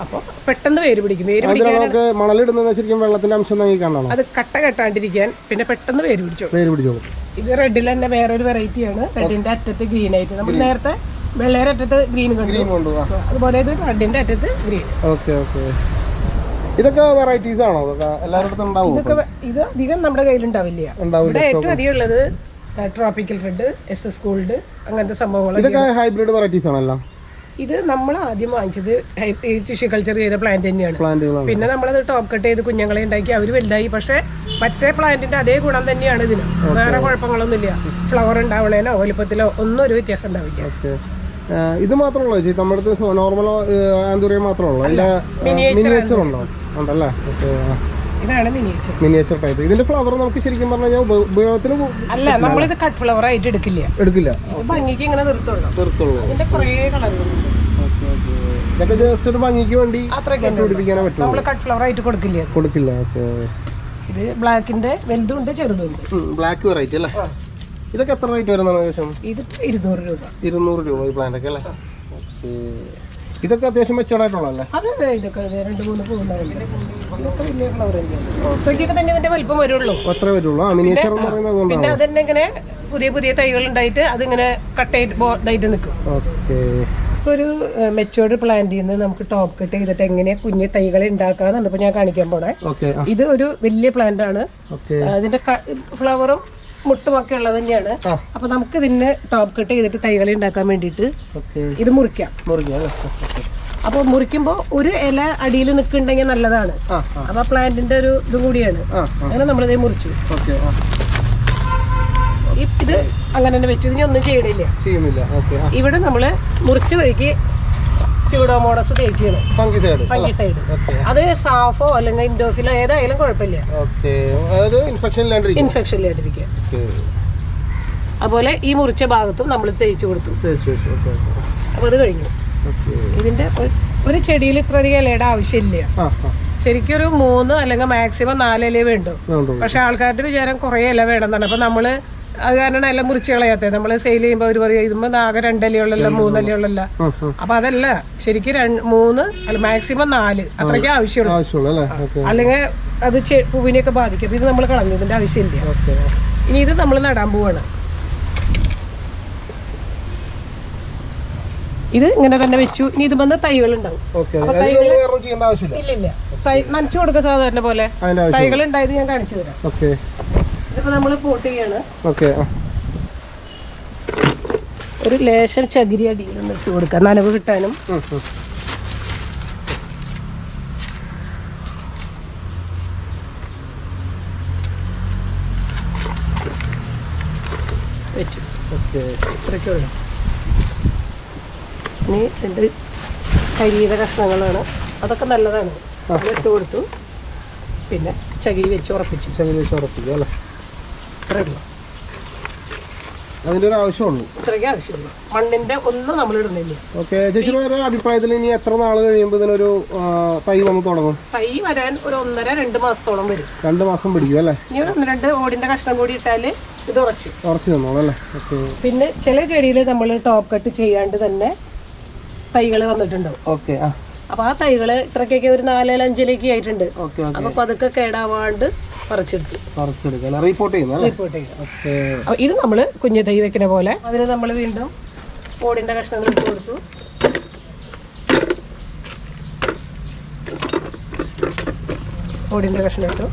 അപ്പോൾ പെട്ടെന്ന് വേര് പിടിക്കും. വേര് പിടിക്കാൻ നമുക്ക് മണലിടുന്നത് ശരിക്കും വെള്ളത്തിന്റെ അംശം കാണണം. അത് കട്ട കെട്ടാണ്ടിരിക്കാൻ പിന്നെ പെട്ടെന്ന് വേര് പിടിച്ചോ വേര് പിടിച്ചോളും. ഇത് റെഡിൽ തന്നെ വേറൊരു വെറൈറ്റിയാണ് റെഡിന്റെ അറ്റത്ത് ഗ്രീൻ ആയിട്ട്. നമ്മൾ നേരത്തെ വെള്ളയുടെ അറ്റത്ത് ഗ്രീൻ കണ്ടു. അതുപോലെ ഇത് റെഡിന്റെ അറ്റത്ത് ഗ്രീൻ ഓക്കെ ഓക്കെ. ഇതൊക്കെ വെറൈറ്റീസ് ആണോ? ഇതൊക്കെ എല്ലാവരുടെ ഉണ്ടാവും? ഇതൊക്കെ ഇത് അധികം നമ്മുടെ കയ്യിലുണ്ടാവില്ല. ഉണ്ടാവില്ല. ഇവിടെ ഏറ്റവും അധികം ഉള്ളത് tropical red S S gold അങ്ങനത്തെ സംഭവങ്ങൾ ഇതൊക്കെ ഹൈബ്രിഡ് വെറൈറ്റീസ് ആണല്ലോ. ഇത് നമ്മൾ ആദ്യം വാങ്ങിച്ചത് ടിഷ്യൂ കൾച്ചർ ചെയ്ത പ്ലാന്റ് തന്നെയാണ്. പിന്നെ നമ്മളത് ടോപ്പ് കട്ട് ചെയ്ത് കുഞ്ഞുങ്ങളെ ഉണ്ടാക്കി അവർ വലുതായി. പക്ഷേ മറ്റേ പ്ലാന്റിന്റെ അതേ ഗുണം തന്നെയാണ് ഇതിന്. വേറെ കുഴപ്പങ്ങളൊന്നുമില്ല. ഫ്ലവർ ഉണ്ടാവണേനോ വലുപ്പത്തിലോ ഒന്നും ഒരു വ്യത്യാസം ഉണ്ടാവില്ല. ഇത് മാത്രമല്ലോ ചേച്ചി നമ്മുടെ അടുത്ത് നോർമൽ ആന്തൂറിയ മാത്രമല്ലോ. അതിന്റെ മിനിയേച്ചർ ഉണ്ടോ? ഉണ്ടല്ലേ? ഓക്കെ മിനിയേച്ചർ ടൈപ്പ് ഇതിന്റെ ഫ്ലവർ നമുക്ക് ശരിക്കും പറഞ്ഞു കഴിഞ്ഞാൽ ഉപയോഗത്തിന് അല്ല നമ്മളിത് കട്ട് ഫ്ലവർ ആയിട്ട് എടുക്കില്ല. എടുക്കില്ല. ഭംഗിക്ക് ഇങ്ങനെ നിർത്തുള്ളൂ. അതിന്റെ കുറേ കളറുകളുണ്ട് ഇതൊക്കെ ജസ്റ്റ് ഒരു ഭംഗിക്ക് വേണ്ടി അത്രയ്ക്ക് പിടിപ്പിക്കാനേ പറ്റുള്ളൂ. നമ്മൾ കട്ട് ഫ്ലവർ ആയിട്ട് കൊടുക്കില്ല കൊടുക്കില്ല ഇത് ബ്ലാക്കിന്റെ വലുതും ഉണ്ട് ചെറുതും ഉണ്ട്. ബ്ലാക്ക് വെറൈറ്റി അല്ലേ? ഇതൊക്കെ എത്ര റേറ്റ് വരുന്നതാണ് ഏകദേശം? ഇരുന്നൂറ് രൂപ. ഇരുന്നൂറ് രൂപ ഈ പ്ലാന്റ് ഒക്കെ അല്ലേ? ഇതൊക്കെ അത്യാവശ്യം മെച്ചോർഡായിട്ടുള്ളതല്ലേ അത് ഇതൊക്കെ രണ്ട് മൂന്ന് തന്നെ ഇതിന്റെ വലിപ്പം വരുള്ളൂ. അത്ര വരുള്ളൂ. ആ മിനിയേച്ചർ എന്ന് പറയുന്നത് പിന്നെ അതന്നെ ഇങ്ങനെ പുതിയ പുതിയ തൈകൾ ഉണ്ടായിട്ട് അതിങ്ങനെ കട്ടായിട്ട് ഇതായിട്ട് നിൽക്കും ഓക്കെ ഒരു മെച്ചോർഡ് പ്ലാന്റ് നിന്ന് നമുക്ക് ടോപ്പ് കട്ട് ചെയ്തിട്ട് എങ്ങനെ കുഞ്ഞു തൈകൾ ഉണ്ടാക്കാന്നുണ്ട്. ഇപ്പൊ ഞാൻ കാണിക്കാൻ പോണേ. ഇത് ഒരു വലിയ പ്ലാന്റ് ആണ്. അതിന്റെ ഫ്ലവറും മുട്ടും ഒക്കെ ഉള്ളത് തന്നെയാണ്. അപ്പൊ നമുക്ക് ഇതിന് ടോപ്പ് കട്ട് ചെയ്തിട്ട് തൈകളി ഉണ്ടാക്കാൻ വേണ്ടിയിട്ട് ഇത് മുറിക്കാം. അപ്പൊ മുറിക്കുമ്പോ ഒരു ഇല അടിയിൽ നിൽക്കുന്നുണ്ടെങ്കിൽ നല്ലതാണ്. അപ്പൊ പ്ലാന്റിന്റെ ഒരു ഇതും കൂടിയാണ്. അങ്ങനെ നമ്മളിത് മുറിച്ചു. ഇത് അങ്ങനെ തന്നെ വെച്ചു. ഇതിനി ഒന്നും ചെയ്യണില്ല. ഇവിടെ നമ്മൾ മുറിച്ച വഴിക്ക് സ്യൂഡോമോണസ് സൈഡ് ഫംഗിസൈഡ് ഓക്കെ അത് സാഫോ അല്ലെങ്കിൽ ഇൻഡോഫിലോ ഏതായാലും കുഴപ്പമില്ല. ഇൻഫെക്ഷൻ ഇൻഫെക്ഷൻ ഇല്ലാണ്ടിരിക്കുക. അതുപോലെ ഈ മുറിച്ച ഭാഗത്തും നമ്മൾ തേച്ചു കൊടുത്തു. അപ്പൊ അപ്പോൾ അത് കഴിഞ്ഞു. ഇതിന്റെ ഒരു- ചെടിയിൽ ഇത്രയധികം ഇലയുടെ ആവശ്യമില്ല. ശരിക്കും ഒരു മൂന്ന് അല്ലെങ്കിൽ മാക്സിമം നാല് ഇല വേണ്ടു. വേണ്ടു. പക്ഷെ ആൾക്കാരുടെ വിചാരം കുറേ ഇല വേണമെന്നാണ് അപ്പൊ നമ്മൾ അത് കാരണം എല്ലാം മുറിച്ച് കളയാത്തത്. നമ്മൾ സെയിൽ ചെയ്യുമ്പോൾ അവർ പറയും ഇതുമ്പോൾ ആകെ രണ്ടലിയുള്ള മൂന്നലിയുള്ള അപ്പൊ അതല്ല ശരിക്കും മൂന്ന് അല്ല മാക്സിമം നാല്. അത്രയ്ക്ക് ആവശ്യമുള്ളൂ. അല്ലെങ്കിൽ അത് പൂവിനെയൊക്കെ ബാധിക്കും അപ്പൊ ഇത് നമ്മൾ കളഞ്ഞു ഇതിന്റെ ആവശ്യമില്ല. ഇനി ഇത് നമ്മൾ നടാൻ പോവാണ്. ഇത് ഇങ്ങനെ തന്നെ വെച്ചു. ഇനി ഇത് വന്ന് തൈകൾ ഉണ്ടാവും നനച്ചു കൊടുക്കുക സാധാരണ പോലെ. തൈകൾ ഉണ്ടായത് ഞാൻ കാണിച്ചു തരാം. നമ്മൾ പോട്ട് ചെയ്യാണ്. ഓക്കെ. ഒരു ലേശം ചകിരി അടിയിലൊന്ന് ഇട്ട് കൊടുക്കുക നനവ് കിട്ടാനും. വെച്ചു. ഇനി രണ്ട് കരിയുടെ കഷ്ണങ്ങളാണ്. അതൊക്കെ നല്ലതാണ്. ഇട്ട് കൊടുത്തു. പിന്നെ ചകിരി വെച്ച് ഉറപ്പിച്ചു. ചകിരി വെച്ച് ഉറപ്പിക്കും അല്ലേ? ഇത്രേ ഉള്ളൂ അതിന്റെ ഒരു ആവശ്യമുള്ളൂ. ഇത്രയ്ക്ക് ആവശ്യമുള്ളൂ. മണ്ണിന്റെ ഒന്നും നമ്മൾ ഇടുന്നില്ല. ഓക്കെ ചേച്ചിയുടെ ഒരു അഭിപ്രായത്തിൽ ഇനി എത്ര നാൾ കഴിയുമ്പോൾ ഇതിനൊരു ആ, തൈ വന്ന് തുടങ്ങും? തൈ വരാൻ ഒരു ഒന്നര രണ്ട് മാസത്തോളം വരും. രണ്ട് മാസം പിടിക്കും അല്ലേ? ഇനി ഒരു ഒന്ന് രണ്ട് ഓടിന്റെ കഷ്ണം കൂടി ഇട്ടാൽ ഇത് ഉറച്ചു. ഉറച്ചു തന്നോളൂ അല്ലേ? ഓക്കെ. പിന്നെ ചില ചെടിയിൽ നമ്മൾ ടോപ്പ് കട്ട് ചെയ്യാണ്ട് തന്നെ തൈകൾ വന്നിട്ടുണ്ടാവും. ഓക്കെ ആ. അപ്പൊ ആ തൈകൾ ഇത്രക്കൊക്കെ ഒരു നാലേലഞ്ചിലേക്ക് ആയിട്ടുണ്ട്. Okay okay. അപ്പൊ പതുക്കെ കേടാവാണ്ട് പറിച്ചെടുത്തു. പറിച്ചെടുക്കുക അല്ലേ? റിപ്പോർട്ട് ചെയ്യുന്നു അല്ലേ? റിപ്പോർട്ട് ചെയ്യണം ഓക്കെ. അപ്പൊ ഇത് നമ്മൾ കുഞ്ഞു തൈ വെക്കുന്ന പോലെ അതിന് നമ്മൾ വീണ്ടും ഓടിന്റെ കഷ്ണങ്ങൾ ഇട്ട് കൊടുത്തു. ഓടിന്റെ കഷ്ണം ഇട്ടു.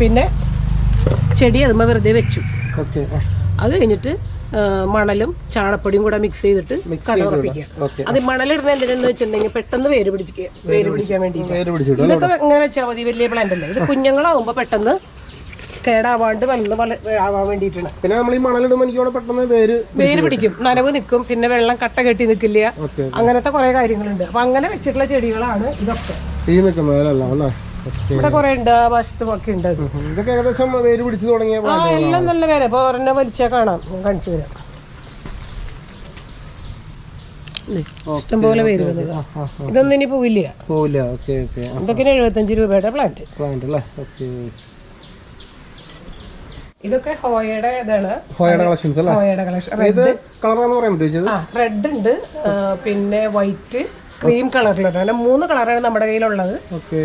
പിന്നെ ചെടി അതുമ്പോൾ വെറുതെ വെച്ചു. അത് കഴിഞ്ഞിട്ട് മണലും ചാണപ്പൊടിയും കൂടെ മിക്സ് ചെയ്തിട്ട് കലർപ്പിക്കുക അത് മണലിടുന്ന എന്തിനാന്ന് വെച്ചിട്ടുണ്ടെങ്കിൽ പെട്ടെന്ന് വേര് പിടിക്കുക വേര് പിടിക്കാൻ വേണ്ടിയിട്ട്. ഇതൊക്കെ ഇങ്ങനെ വെച്ചാൽ മതി വലിയ പ്ലാന്റ് അല്ലേ? ഇത് കുഞ്ഞുങ്ങളാവുമ്പോൾ പെട്ടെന്ന് കേടാവാണ്ട് വളർന്ന് വള ആവാൻ വേണ്ടിയിട്ടാണ്. പിന്നെ നമ്മൾ ഈ മണലിടുമ്പോൾ എനിക്ക് തോന്നുന്നു പെട്ടെന്ന് വേര് പിടിക്കും. നനവ് നിൽക്കും. പിന്നെ വെള്ളം കട്ട കെട്ടി നിൽക്കില്ല. അങ്ങനത്തെ കുറെ കാര്യങ്ങളുണ്ട്. അപ്പൊ അങ്ങനെ വെച്ചിട്ടുള്ള ചെടികളാണ് ഇതൊക്കെ. തീ നിൽക്കുന്നതല്ല ഇവിടെ കുറെ ഉണ്ട് ആ വശത്തും ഒക്കെ ഉണ്ട്. ഇതൊക്കെ ഏകദേശം വേര് പിടിച്ചു തുടങ്ങിയ ആ എല്ലാം നല്ല പേര് ഇപ്പൊ ഒരെണ്ണം വലിച്ചാൽ കാണാം. ഞാൻ കാണിച്ചു തരാം. ഇഷ്ടംപോലെ പേര് ഇതൊന്നും ഇനി പോവില്ല. പോവില്ല. Okay okay. ഇതൊക്കെ എഴുപത്തഞ്ച് രൂപയുടെ പ്ലാന്റ് പ്ലാന്റ് അല്ലേ? ഓക്കെ. ഇതൊക്കെ ഹോയയുടെ ഇതാണ്. കളക്ഷൻസ് അല്ലേ? ഹോയയുടെ കളക്ഷൻ ഇത് കളറാന്ന് പറയാൻ പറ്റുമോ റെഡ് ഉണ്ട്. പിന്നെ വൈറ്റ് ക്രീം കളറിലുണ്ട് അങ്ങനെ മൂന്ന് കളറാണ് നമ്മുടെ കയ്യിലുള്ളത്. ഓക്കെ.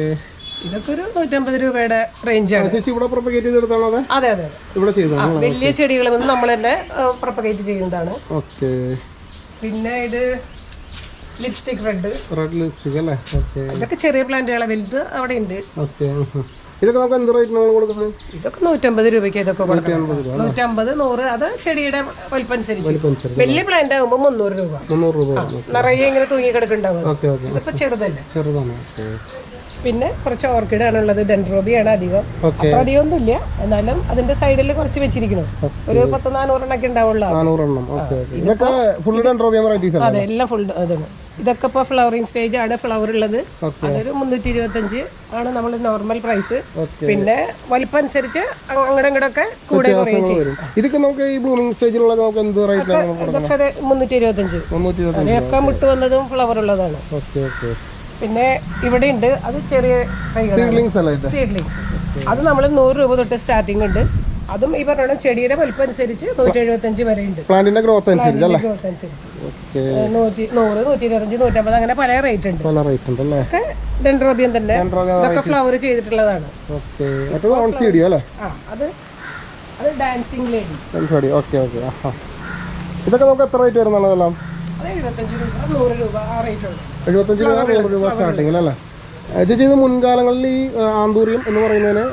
ഇതൊക്കെ ഒരു നൂറ്റമ്പത് രൂപയുടെ റേഞ്ചാണ് ചേച്ചി ഇവിടെ പ്രൊപ്പഗേറ്റ് ചെയ്തെടുത്താണോ അതെ? അതെ അതെ ഇവിടെ ചെയ്തതാണ്? വലിയ ചെടികൾ നമ്മൾ തന്നെ പ്രൊപ്പഗേറ്റ് ചെയ്യുന്നതാണ്. ഓക്കെ. പിന്നെ ഇത് ലിപ്സ്റ്റിക് റെഡ് റെഡ് ലിപ്സ്റ്റിക് അല്ലേ? ഓക്കെ. ഇതൊക്കെ ചെറിയ പ്ലാന്റുകളെ വലുത് അവിടെ ഉണ്ട്. ഓക്കെ ഇതൊക്കെ നമുക്ക് എന്ത് റേറ്റിനാണ് കൊടുക്കുന്നത്? ഇതൊക്കെ നൂറ്റമ്പത് രൂപയ്ക്ക് ഇതൊക്കെ നൂറ്റമ്പത് നൂറ് അത് ചെടിയുടെ വലുപ്പനുസരിച്ച് വലിയ പ്ലാന്റ് ആകുമ്പോൾ മുന്നൂറ് രൂപ. മുന്നൂറ് രൂപ നിറയെ ഇങ്ങനെ തൂങ്ങി കിടക്കുന്നുണ്ടാവും ഇതിപ്പോ ചെറുതല്ലേ? ചെറുതാണ് പിന്നെ കുറച്ച് ഓർക്കിഡ് ആണുള്ളത് ഡെൻഡ്രോബിയാണ് അധികം. അത്ര അധികം ഒന്നും ഇല്ല എന്നാലും അതിന്റെ സൈഡിൽ കുറച്ച് വെച്ചിരിക്കണം ഒരു പത്ത് നാനൂറെണ്ണൊക്കെ ഉണ്ടാവുള്ളൂ അതെ. എല്ലാം ഫുൾ അതാണ് ഇതൊക്കെ ഇപ്പോൾ ഫ്ലവറിങ് സ്റ്റേജ് ആണ് ഫ്ലവർ ഉള്ളത്. അതൊരു മുന്നൂറ്റി ഇരുപത്തഞ്ച് ആണ് നമ്മൾ നോർമൽ പ്രൈസ് പിന്നെ വലിപ്പം അനുസരിച്ച് അങ്ങോട്ടും ഇങ്ങോട്ടൊക്കെ കൂടെ ഇതൊക്കെ നമുക്ക് ഈ ബ്ലൂമിംഗ് സ്റ്റേജിലുള്ള നമുക്ക് എന്ത് ഇതൊക്കെ മുന്നൂറ്റി ഇരുപത്തഞ്ച് മുന്നൂറ്റി അതിനൊക്കെ വിട്ട് വന്നതും ഫ്ലവർ ഉള്ളതാണ്. Okay okay. പിന്നെ ഇവിടെ ഉണ്ട് അത് ചെറിയ സീഡ്ലിങ്സ് സീഡ്ലിങ്സ് അത് നമ്മൾ നൂറ് രൂപ തൊട്ട് സ്റ്റാർട്ടിംഗ് ഉണ്ട്. അതും ഈ പറഞ്ഞ ചെടിയുടെ വലിപ്പം അനുസരിച്ച് നൂറ്റി എഴുപത്തഞ്ച് വരെ ഉണ്ട് പ്ലാന്റിന്റെ ഗ്രോത്ത് അനുസരിച്ച്. ഗ്രോത്ത് അനുസരിച്ച് നൂറ്റി നൂറ് നൂറ്റി ഇരുപത്തഞ്ച് നൂറ്റമ്പത് അങ്ങനെ പല റേറ്റ് ഉണ്ട്. പല റേറ്റ് ഉണ്ട് അല്ലേ? ഡെൻഡ്രോബിയം തന്നെ. ഇതൊക്കെ ഫ്ലവർ ചെയ്തിട്ടുള്ളതാണ്. ഡാൻസിംഗ് അത് അത് ഡാൻസിങ് ലേഡി ഓക്കെ ഓക്കെ ഇതൊക്കെ നമുക്ക് എത്ര റേറ്റ് വരുന്നുള്ളതെല്ലാം? എഴുപത്തഞ്ച് രൂപ നൂറ് രൂപ സ്റ്റാർട്ടിങ്ങിൽ അല്ലേ ചേച്ചി ഇത് മുൻകാലങ്ങളിൽ ഈ ആന്തൂറിയം എന്ന് പറയുന്നതിന്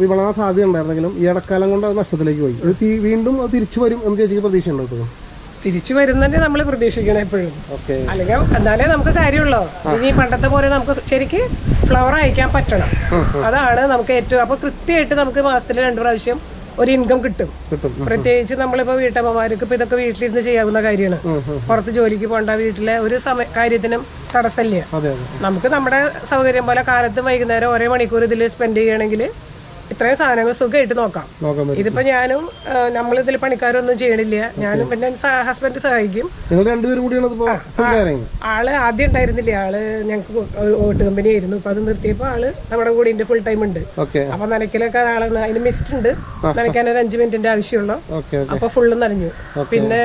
വിപണന സാധ്യത ഉണ്ടായിരുന്നെങ്കിലും ഈ ഇടക്കാലം കൊണ്ട് അത് നഷ്ടത്തിലേക്ക് പോയി. ഇത് വീണ്ടും അത് തിരിച്ചു വരും എന്ന് ചേച്ചിക്ക് പ്രതീക്ഷ ഉണ്ടോ തിരിച്ചു വരുന്നതന്നെ നമ്മൾ പ്രതീക്ഷിക്കണം എപ്പോഴും. അല്ലെങ്കിൽ എന്നാലേ നമുക്ക് കാര്യമുള്ളോ. ഇനി പണ്ടത്തെ പോലെ നമുക്ക് ശരിക്ക് ഫ്ലവർ അയക്കാൻ പറ്റണം. അതാണ് നമുക്ക് ഏറ്റവും അപ്പൊ കൃത്യമായിട്ട് നമുക്ക് മാസത്തിൽ രണ്ട് പ്രാവശ്യം ഒരു ഇൻകം കിട്ടും. പ്രത്യേകിച്ച് നമ്മളിപ്പോ വീട്ടമ്മമാർക്ക് ഇപ്പൊ ഇതൊക്കെ വീട്ടിലിരുന്ന് ചെയ്യാവുന്ന കാര്യമാണ്. പുറത്ത് ജോലിക്ക് പോകേണ്ട വീട്ടിലെ ഒരു സമയ കാര്യത്തിനും തടസ്സമില്ല. നമുക്ക് നമ്മുടെ സൗകര്യം പോലെ കാലത്തും വൈകുന്നേരം ഒരേ മണിക്കൂർ ഇതിൽ സ്പെൻഡ് ചെയ്യണമെങ്കിൽ ഇത്രയും സാധനങ്ങൾ സുഖമായിട്ട് നോക്കാം. ഇതിപ്പോ ഞാനും നമ്മളിതിൽ പണിക്കാരൊന്നും ചെയ്യണില്ല. ഞാനും പിന്നെ ഹസ്ബൻഡ് സഹായിക്കും. ആൾ ആദ്യം ഉണ്ടായിരുന്നില്ല? ആൾ ഞങ്ങൾക്ക് ഓട്ട് കമ്പനി ആയിരുന്നു. അപ്പൊ അത് നിർത്തിയപ്പോ ആൾ നമ്മുടെ കൂടെ ഉണ്ട് ഫുൾ ടൈം ഉണ്ട്. അപ്പൊ നനയ്ക്കലൊക്കെ ആളാണ്. അതിന് മിസ്റ്റ് ഉണ്ട്. നനയ്ക്കാൻ ഒരു അഞ്ചു മിനിറ്റിന്റെ ആവശ്യമുള്ളൂ. അപ്പൊ ഫുള്ള് നനഞ്ഞു. പിന്നെ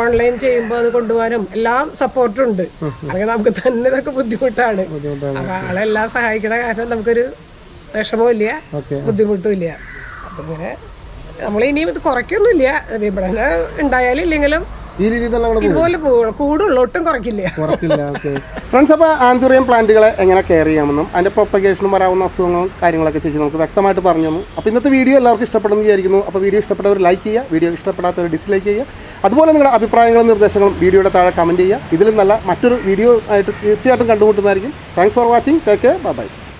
ഓൺലൈൻ ചെയ്യുമ്പോൾ അത് കൊണ്ടുപോകാനും എല്ലാം സപ്പോർട്ടും ഉണ്ട്. അല്ലെങ്കിൽ നമുക്ക് തന്നെ ഇതൊക്കെ ബുദ്ധിമുട്ടാണ്. ബുദ്ധിമുട്ടാണ്. അപ്പൊ ആളെല്ലാം സഹായിക്കുന്ന കാരണം നമുക്കൊരു വിഷമവും ഇല്ല ബുദ്ധിമുട്ടും ഇല്ല അപ്പൊ ഇങ്ങനെ നമ്മൾ ഇനിയും ഇത് കുറയ്ക്കൊന്നുമില്ല. വിപണന ഉണ്ടായാലും ഇല്ലെങ്കിലും ഇതുപോലെ കൂടുള്ളൂ ഒട്ടും കുറയ്ക്കില്ല. ഫ്രണ്ട്സ് അപ്പോൾ ആന്തൂറിയം പ്ലാന്റുകളെ എങ്ങനെ കെയർ ചെയ്യാമെന്നും അതിന്റെ പ്രൊപ്പഗേഷനും വരാവുന്ന അസുഖങ്ങളും കാര്യങ്ങളൊക്കെ ചേച്ചി നമുക്ക് വ്യക്തമായിട്ട് പറഞ്ഞു തന്നു. അപ്പോൾ ഇന്നത്തെ വീഡിയോ എല്ലാവർക്കും ഇഷ്ടപ്പെടുന്നു വിചാരിക്കുന്നു. അപ്പോൾ വീഡിയോ ഇഷ്ടപ്പെട്ടവർ ലൈക്ക് ചെയ്യുക വീഡിയോ ഇഷ്ടപ്പെടാത്തവർ ഡിസ്ലൈക്ക് ചെയ്യുക. അതുപോലെ നിങ്ങളുടെ അഭിപ്രായങ്ങളും നിർദ്ദേശങ്ങളും വീഡിയോയുടെ താഴെ കമന്റ് ചെയ്യുക. ഇതിലും നല്ല മറ്റൊരു വീഡിയോ ആയിട്ട് തീർച്ചയായിട്ടും കണ്ടുമുട്ടുന്നതായിരിക്കും. Thanks for watching take care bye